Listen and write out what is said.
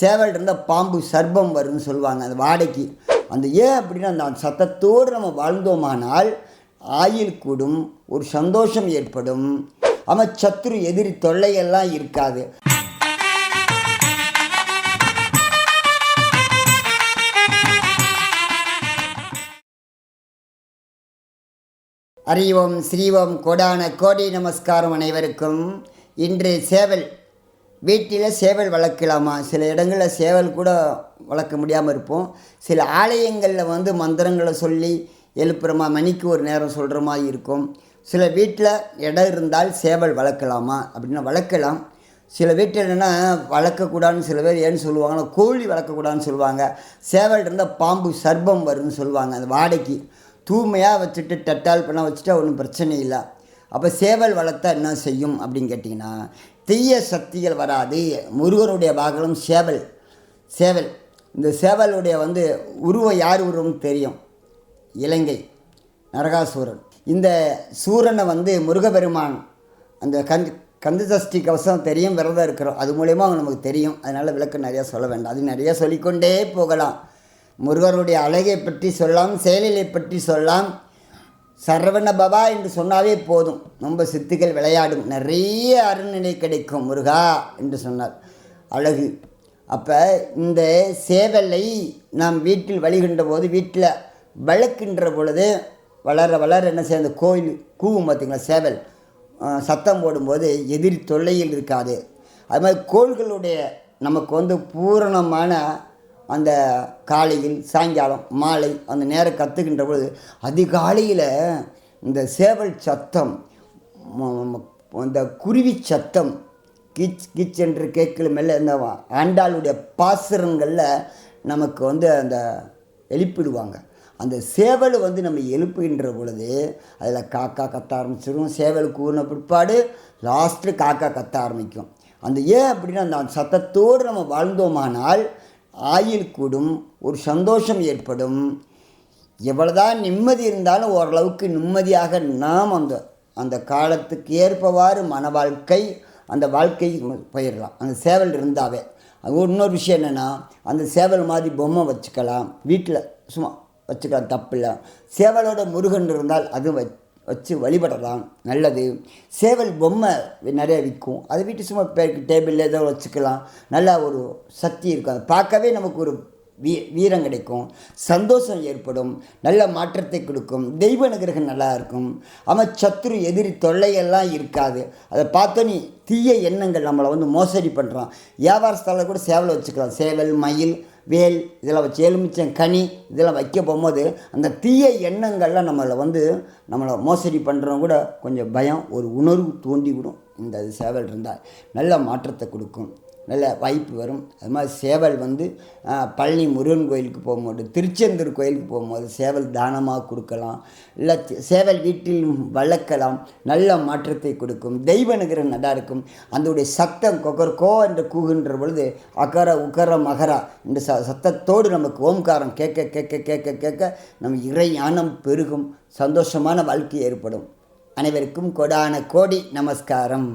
சேவல் இருந்தால் பாம்பு சர்பம் வரும்னு சொல்லுவாங்க அந்த வாடைக்கு. அந்த ஏன் அப்படின்னா அந்த சத்தத்தோடு நம்ம வாழ்ந்தோமானால் ஆயுள் கூடும் ஒரு சந்தோஷம் ஏற்படும். ஆமாம் சத்துரு எதிரி தொல்லையெல்லாம் இருக்காது. அறிவோம் ஸ்ரீவோம் கோடான கோடி நமஸ்காரம் அனைவருக்கும். இன்று சேவல் வீட்டில் சேவல் வளர்க்கலாமா? சில இடங்களில் சேவல் கூட வளர்க்க முடியாமல் இருப்போம். சில ஆலயங்களில் வந்து மந்திரங்களை சொல்லி எழுப்புறமா மணிக்கு ஒரு நேரம் சொல்கிற மாதிரி இருக்கும். சில வீட்டில் இடம் இருந்தால் சேவல் வளர்க்கலாமா? அப்படின்னா வளர்க்கலாம். சில வீட்டில் என்னென்னா வளர்க்கக்கூடாதுன்னு சில பேர் ஏன்னு சொல்லுவாங்கன்னா கோழி வளர்க்கக்கூடாதுன்னு சொல்லுவாங்க. சேவல் இருந்தால் பாம்பு சர்பம் வரும்னு சொல்லுவாங்க அந்த வாடகைக்கு தூய்மையாக வச்சுட்டு டட்டால் பண்ண வச்சுட்டா ஒன்றும் பிரச்சனை இல்லை. அப்போ சேவல் வளர்த்தா என்ன செய்யும் அப்படின்னு கேட்டிங்கன்னா தீய சக்திகள் வராது. முருகனுடைய வாகனம் சேவல். சேவல். இந்த சேவலுடைய வந்து உருவம் யார் உருவம் தெரியும்? இலங்கை. நரகாசூரன். இந்த சூரனை வந்து முருகபெருமான் அந்த கந்த் கந்த சஷ்டி கவசம் தெரியும் விரதம் இருக்கிறோம். அது மூலயமா அவங்க நமக்கு தெரியும். அதனால் விளக்கம் நிறையா சொல்ல வேண்டாம். அது நிறையா சொல்லிக்கொண்டே போகலாம். முருகருடைய அழகை பற்றி சொல்லலாம் செயலிலை பற்றி சொல்லலாம் சரவண பவா என்று சொன்னாவே போதும். ரொம்ப சித்துக்கள் விளையாடும். நிறைய அருள்நிலை கிடைக்கும் முருகா என்று சொன்னார். அழகு. அப்போ இந்த சேவலை நாம் வீட்டில் வழிகின்ற போது வீட்டில் வளர்க்கின்ற பொழுது வளர வளர என்ன செய்ய அந்த கோயில் கூவும் பார்த்திங்களா சேவல். சத்தம் போடும்போது எதிரி தொல்லையில் இருக்காது. அது மாதிரி கோள்களுடைய நமக்கு வந்து பூரணமான அந்த காலையில் சாயங்காலம் மாலை அந்த நேரம் கற்றுக்கின்ற பொழுது அதிகாலையில் இந்த சேவல் சத்தம் அந்த குருவி சத்தம் கிச் கிச் என்று கேட்கல மெல்ல இந்த ஆண்டாளுடைய பாசுரங்களில் நமக்கு வந்து அந்த எழுப்பிடுவாங்க. அந்த சேவல் வந்து நம்ம எழுப்புகின்ற பொழுது அதில் காக்கா கத்த ஆரம்பிச்சிடும் சேவல் கூறின பிற்பாடு லாஸ்ட்டு காக்கா கத்த ஆரம்பிக்கும். அந்த ஏன் அப்படின்னா அந்த சத்தத்தோடு நம்ம வாழ்ந்தோமானால் ஆயுள் கூடும் ஒரு சந்தோஷம் ஏற்படும். எவ்வளோதான் நிம்மதி இருந்தாலும் ஓரளவுக்கு நிம்மதியாக நாம் அந்த அந்த காலத்துக்கு ஏற்பவாறு மன வாழ்க்கை அந்த வாழ்க்கை போயிடலாம். அந்த சேவல் இருந்தாவே. அது இன்னொரு விஷயம் என்னென்னா அந்த சேவல் மாதிரி பொம்மை வச்சுக்கலாம். வீட்டில் சும்மா வச்சுக்கலாம் தப்பில்லை. சேவலோட முருகன் இருந்தால் அது வச்சு வச்சு வழிபடலாம். நல்லது. சேவல் பொம்மை நிறைய விற்கும். அதை வீட்டு சும்மா டேபிளில் ஏதோ வச்சுக்கலாம். நல்லா ஒரு சக்தி இருக்கும். அதை பார்க்கவே நமக்கு ஒரு வீ வீரம் கிடைக்கும். சந்தோஷம் ஏற்படும். நல்ல மாற்றத்தை கொடுக்கும். தெய்வ நிகிரகம் நல்லா இருக்கும். ஆமாம் சத்துரு எதிரி தொல்லையெல்லாம் இருக்காது. அதை பார்த்தோன்னே தீய எண்ணங்கள் நம்மளை வந்து மோசடி பண்ணுறோம் வியாபார ஸ்தலம் கூட சேவலை வச்சுக்கலாம். சேவல் மயில் வேல் இதெல்லாம் வச்சு எலுமிச்சம் கனி இதெல்லாம் வைக்க போகும்போது அந்த தீய எண்ணங்கள்லாம் நம்மளை வந்து நம்மளை மோசடி பண்ணுறவங்க கூட கொஞ்சம் பயம் ஒரு உணர்வு தூண்டி விடும் இந்த சேவல் இருந்தால் நல்ல மாற்றத்தை கொடுக்கும். நல்ல வாய்ப்பு வரும். அது மாதிரி சேவல் வந்து பழனி முருகன் கோயிலுக்கு போகும்போது திருச்செந்தூர் கோயிலுக்கு போகும்போது சேவல் தானமாக கொடுக்கலாம். இல்லை சேவல் வீட்டில் வளர்க்கலாம். நல்ல மாற்றத்தை கொடுக்கும். தெய்வ அனுகிரகம் நல்லா இருக்கும். அதோடைய சத்தம் கொக்கர்கோ என்று கூகுன்ற பொழுது அகர உகர மகரா இந்த ச சத்தத்தோடு நமக்கு ஓம்காரம் கேட்க கேட்க கேட்க கேட்க நம் இறை ஞானம் பெருகும். சந்தோஷமான வாழ்க்கை ஏற்படும். அனைவருக்கும் கொடான கோடி நமஸ்காரம்.